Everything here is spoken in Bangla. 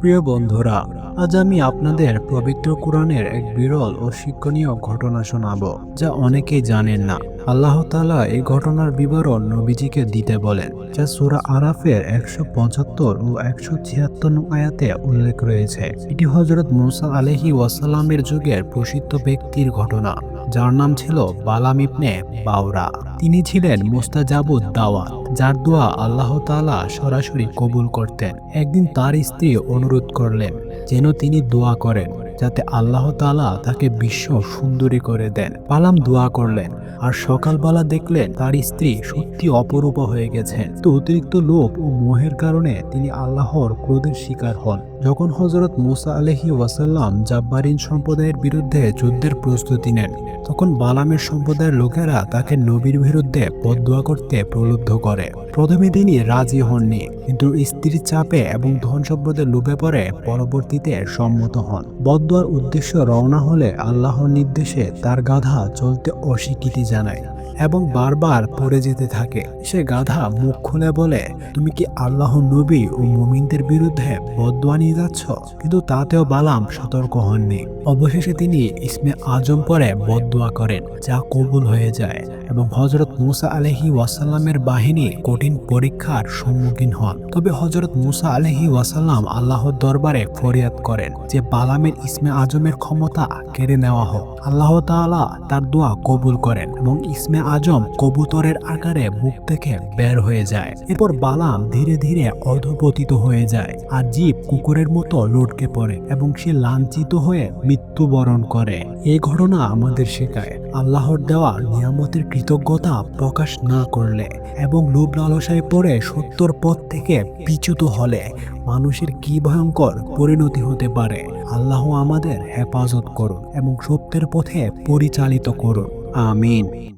প্রিয় বন্ধুরা, আজ আমি আপনাদের পবিত্র কোরআনের এক বিরল ও শিক্ষণীয় ঘটনা শোনাব, যা অনেকেই জানেন না। আল্লাহ তাআলা এই ঘটনার বিবরণ নবীজিকে দিতে বলেন, যা সূরা আরাফের একশো পঁচাত্তর ও একশো ছিয়াত্তর আয়াতে উল্লেখ রয়েছে। এটি হজরত মুসা আলহি ওয়াসাল্লামের যুগের প্রসিদ্ধ ব্যক্তির ঘটনা। যার নাম ছিল বালাম ইবনে বাওরা। তিনি ছিলেন মুস্তাজাবুদ দাওয়াত, যার দোয়া আল্লাহ তাআলা সরাসরি কবুল করতেন। একদিন তার স্ত্রী অনুরোধ করলেন যেন তিনি দোয়া করেন, যাতে আল্লাহ তাআলা তাকে বিশ্ব সুন্দরী করে দেন। বালাম দোয়া করলেন, আর সকালবেলা দেখলেন তার স্ত্রী সত্যি অপরূপা হয়ে গেছেন। তো অতিরিক্ত লোভ ও মোহের কারণে তিনি আল্লাহর ক্রোধের শিকার হন। যখন হজরত মুসা আলহি ওয়াসাল্লাম জাব্বারিন সম্প্রদায়ের বিরুদ্ধে যুদ্ধের প্রস্তুতি নেন, তখন বালামের সম্প্রদায়ের লোকেরা তাকে নবীর বিরুদ্ধে বদুয়া করতে প্রলুব্ধ করে। প্রথমে তিনি রাজি হননি, কিন্তু স্ত্রীর চাপে এবং ধন সম্পদের লোভে পড়ে পরবর্তীতে সম্মত হন। বদুয়ার উদ্দেশ্য রওনা হলে আল্লাহর নির্দেশে তার গাধা চলতে অস্বীকৃতি জানায়। এবং বারবার পড়ে যেতে থাকে। সে গাধা মুখ খুলে বলে, তুমি কি আল্লাহ নবী ও মুমিনদের বিরুদ্ধে বদুয়া নিয়ে যাচ্ছ? কিন্তু তাতেও বালাম সতর্ক হননি। অবশেষে তিনি ইসমে আজম পরে বদুয়া করেন, যা কবুল হয়ে যায় এবং হজরত মুসা আলহি ওয়াসাল্লামের বাহিনী কঠিন পরীক্ষার সম্মুখীন হন। তবে হজরত মুসা আলহি ওয়াসাল্লাম আল্লাহর দরবারে ফরিয়াদ করেন যে বালামের ইসমে আজমের ক্ষমতা কেড়ে নেওয়া হোক। আল্লাহ তাআলা তার দোয়া কবুল করেন এবং ইসমে আজম কবুতরের আকারে মুখ থেকে বের হয়ে যায়। এরপর বালাম ধীরে ধীরে অধপতিত হয়ে যায় আর জীব কুকুরের মতো লটকে পড়ে এবং সে লাঞ্ছিত হয়ে মৃত্যুবরণ করে। এই ঘটনা আমাদের শেখায়। আল্লাহর দেওয়া নিয়ামতের কৃতজ্ঞতা প্রকাশ না করলে এবং লোভ লালসায় পড়ে সত্যর পথ থেকে পিছুত হলে মানুষের কি ভয়ঙ্কর পরিণতি হতে পারে? আল্লাহ আমাদের হেফাজত করুন এবং সত্যের পথে পরিচালিত করুন। আমিন।